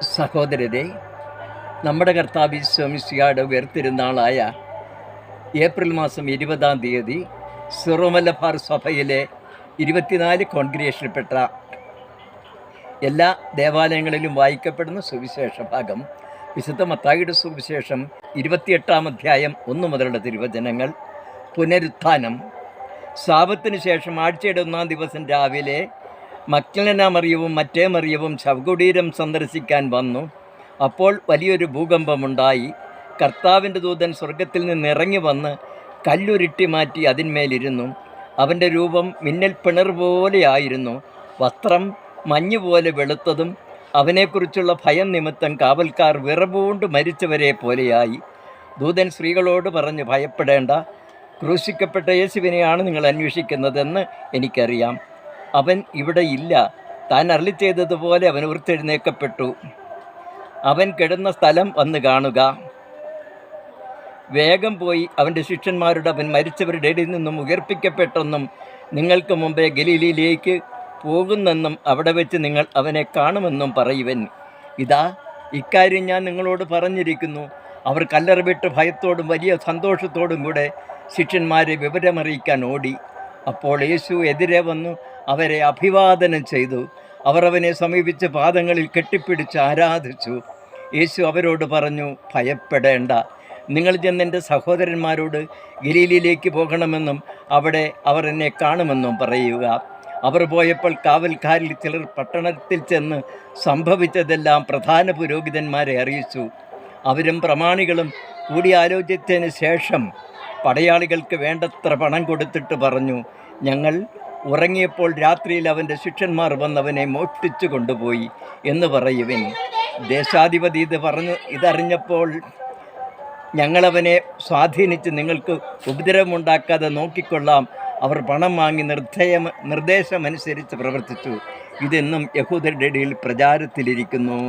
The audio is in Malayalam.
സഹോദരരെ നമ്മുടെ കർത്താവ് സ്വാമിസിയാട് ഉയർത്തിരുന്നാളായ ഏപ്രിൽ മാസം ഇരുപതാം തീയതി സിറോമലബാർ സഭയിലെ ഇരുപത്തിനാല് കോൺഗ്രിയേഷനിൽപ്പെട്ട എല്ലാ ദേവാലയങ്ങളിലും വായിക്കപ്പെടുന്ന സുവിശേഷ ഭാഗം വിശുദ്ധ മത്തായിയുടെ സുവിശേഷം ഇരുപത്തിയെട്ടാം അധ്യായം ഒന്ന് മുതലുള്ള തിരുവചനങ്ങൾ പുനരുത്ഥാനം. സാപത്തിന് ശേഷം ആഴ്ചയുടെ ഒന്നാം ദിവസം രാവിലെ മക്ലന മറിയവും മറ്റേ മറിയവും ശവകുടീരം സന്ദർശിക്കാൻ വന്നു. അപ്പോൾ വലിയൊരു ഭൂകമ്പമുണ്ടായി. കർത്താവിന്റെ ദൂതൻ സ്വർഗത്തിൽ നിന്ന് ഇറങ്ങി വന്ന് കല്ലുരുട്ടി മാറ്റി അതിന്മേലിരുന്നു. അവന്റെ രൂപം മിന്നൽ പിണർ പോലെയായിരുന്നു വസ്ത്രം മഞ്ഞുപോലെ വെളുത്തതും അവനെക്കുറിച്ചുള്ള ഭയം നിമിത്തം കാവൽക്കാർ വിറവുകൊണ്ട് മരിച്ചവരെ പോലെയായി. ദൂതൻ സ്ത്രീകളോട് പറഞ്ഞു ഭയപ്പെടേണ്ട. ക്രൂശിക്കപ്പെട്ട യേശുവിനെയാണ് നിങ്ങൾ അന്വേഷിക്കുന്നതെന്ന് എനിക്കറിയാം. അവൻ ഇവിടെ ഇല്ല. താൻ അരളി ചെയ്തതുപോലെ അവൻ ഉയർത്തെഴുന്നേക്കപ്പെട്ടു അവൻ കിടന്ന സ്ഥലം വന്ന് കാണുക. വേഗം പോയി അവന്റെ ശിഷ്യന്മാരുടെ അവൻ മരിച്ചവരുടെ ഇടയിൽ നിന്നും ഉയർപ്പിക്കപ്പെട്ടെന്നും നിങ്ങൾക്ക് മുമ്പേ ഗലീലിയിലേക്ക് പോകുന്നെന്നും അവിടെ വെച്ച് നിങ്ങൾ അവനെ കാണുമെന്നും പറയുവൻ. ഇതാ ഇക്കാര്യം ഞാൻ നിങ്ങളോട് പറഞ്ഞിരിക്കുന്നു. അവർ കല്ലറ വിട്ട് ഭയത്തോടും വലിയ സന്തോഷത്തോടും കൂടെ ശിഷ്യന്മാരെ വിവരമറിയിക്കാൻ ഓടി. അപ്പോൾ യേശു എതിരെ വന്നു അവരെ അഭിവാദനം ചെയ്തു. അവർ അവനെ സമീപിച്ച് പാദങ്ങളിൽ കെട്ടിപ്പിടിച്ച് ആരാധിച്ചു. യേശു അവരോട് പറഞ്ഞു ഭയപ്പെടേണ്ട. നിങ്ങൾ ചെന്ന് എന്റെ സഹോദരന്മാരോട് ഗലീലിയിലേക്ക് പോകണമെന്നും അവിടെ അവർ എന്നെ കാണുമെന്നും പറയുക. അവർ പോയപ്പോൾ കാവൽക്കാരിൽ ചിലർ പട്ടണത്തിൽ ചെന്ന് സംഭവിച്ചതെല്ലാം പ്രധാന പുരോഹിതന്മാരെ അറിയിച്ചു. അവരും പ്രമാണികളും കൂടിയാലോചിച്ചതിന് ശേഷം പടയാളികൾക്ക് വേണ്ടത്ര പണം കൊടുത്തിട്ട് പറഞ്ഞു ഞങ്ങൾ ഉറങ്ങിയപ്പോൾ രാത്രിയിൽ അവന്റെ ശിഷ്യന്മാർ വന്നവനെ മോഷ്ടിച്ചു കൊണ്ടുപോയി എന്ന് പറയുവിൻ. ദേശാധിപതി ഇത് പറഞ്ഞു ഇതറിഞ്ഞപ്പോൾ ഞങ്ങളവനെ സ്വാധീനിച്ച് നിങ്ങൾക്ക് ഉപദ്രവമുണ്ടാക്കാതെ നോക്കിക്കൊള്ളാം. അവർ പണം വാങ്ങി നിർദ്ധയം നിർദ്ദേശമനുസരിച്ച് പ്രവർത്തിച്ചു. ഇതെന്നും യഹൂദരുടെ ഇടയിൽ പ്രചാരത്തിലിരിക്കുന്നു.